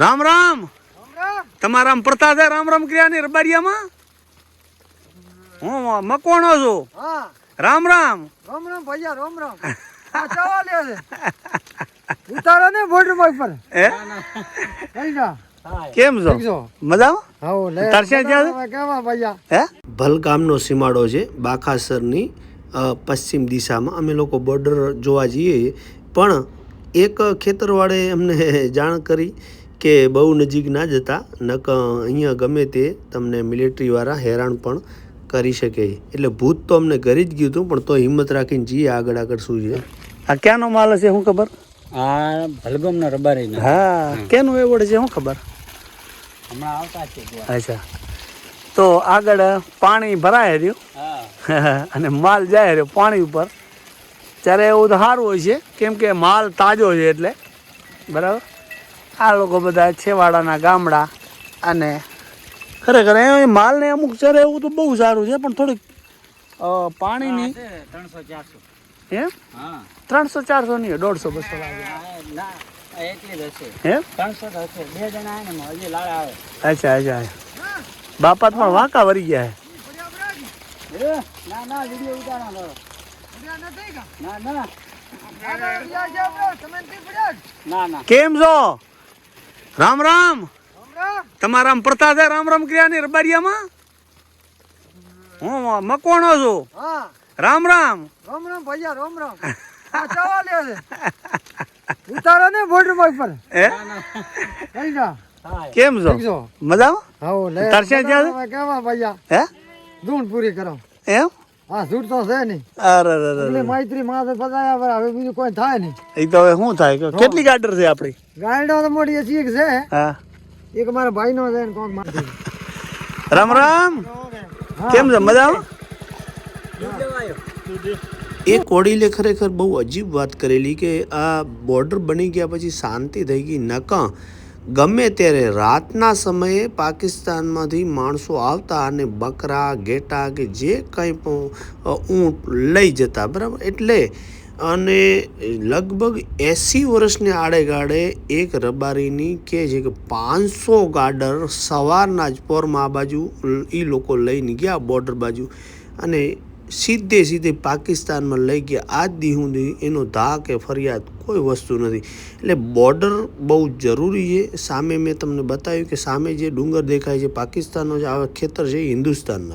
રામ રામ. રામ તમારા પ્રથા છે રામ રામ ક્રિયાની રબારિયામાં હું મકવાણો છું. રામ રામ. રામ રામ ભૈયા રામ રામ. આ ચાવા લે છે. ઉતારો ને બોર્ડર પર પર હે? કઈ જા કેમ છો? મજામાં? તરસ્યા હે? ભલગામનો સીમાડો છે બાખાસરની પશ્ચિમ દિશામાં. અમે લોકો બોર્ડર જોવા જઈએ. પણ એક ખેતરવાળે અમને જાણ કરી કે બહુ નજીક ના જતા નક અહીંયા ગમે તે તમને મિલિટરીવાળા હેરાન પણ કરી શકે. એટલે ભૂત તો અમને કરી જ ગયું હતું પણ તો હિંમત રાખીને જઈએ આગળ આગળ શું છે. આ ક્યાંનો માલ છે શું ખબર? આ ભલગોમનો રબારી હા કેનું એવોર્ડ છે શું ખબર? હમણાં આવતા છે અચ્છા. તો આગળ પાણી ભરાય રહ્યું. અને માલ જાય રહ્યો પાણી ઉપર. ત્યારે એવું તો સારું હોય છે કેમ કે માલ તાજો છે એટલે. બરાબર? આ લોકો બધા છેવાડાના ગામડા અને ખરેખર એ માલને અમુક ચરે એવું તો બહુ સારું છે પણ થોડીક પાણીની ત્રણસો ચારસો. એમ ત્રણસો ચારસો નહીં દોઢસો બસો અચ્છા અચ્છા બાપા પણ વાંકા વરી ગયા વીડિયો ઉતારો ના ના. કેમ છો? રામ રામ. રામ રામ. તમારા પ્રથા છે રામ રામ ક્રિયાની રબારિયામાં? હું મકવાણો છું. રામ રામ. રામ રામ ભૈયા રામ રામ. આ ચાવા ઉતારો ને પર કેમ છો? મજામાં? તરસ્યા કેવા ભૈયા? હે? ધૂણ પૂરી કરો. એમ? હા ઝૂઠ તો છે નહીં. અરે અરે અરે મૈત્રી માથે પતાયા પર હવે બીજું કોઈ થાય નહીં. એ તો હવે શું થાય? કેટલી ગાડર છે આપણી? ગાડો તો મોટી હજી એક છે. હા. એક મારા ભાઈનો છે ને કોક મારી રામ રામ. કેમ છે? મજા એ કોડીલે ખરેખર બહુ અજીબ વાત કરેલી કે આ બોર્ડર બની ગયા પછી શાંતિ થઈ ગઈ નકા ગમે ત્યારે રાતના સમયે પાકિસ્તાનમાંથી માણસો આવતા અને બકરા, ઘેટા કે જે કંઈ પણ ઊંટ લઈ જતા, બરાબર? એટલે અને લગભગ એંસી વર્ષને આડેગાળે એક રબારીની કે છે કે પાંચસો ગાડર સવારના જ પોરમાં આ બાજુ એ લોકો લઈને ગયા બોર્ડર બાજુ. અને સીધે સીધે પાકિસ્તાનમાં લઈ ગયા. આજ દી સુધી એનો ધા કે ફરિયાદ કોઈ વસ્તુ નથી. એટલે બોર્ડર બહુ જરૂરી છે. સામે મેં તમને બતાવ્યું કે સામે જે ડુંગર દેખાય છે, પાકિસ્તાનનો જે આ ખેતર છે એ હિન્દુસ્તાનનો.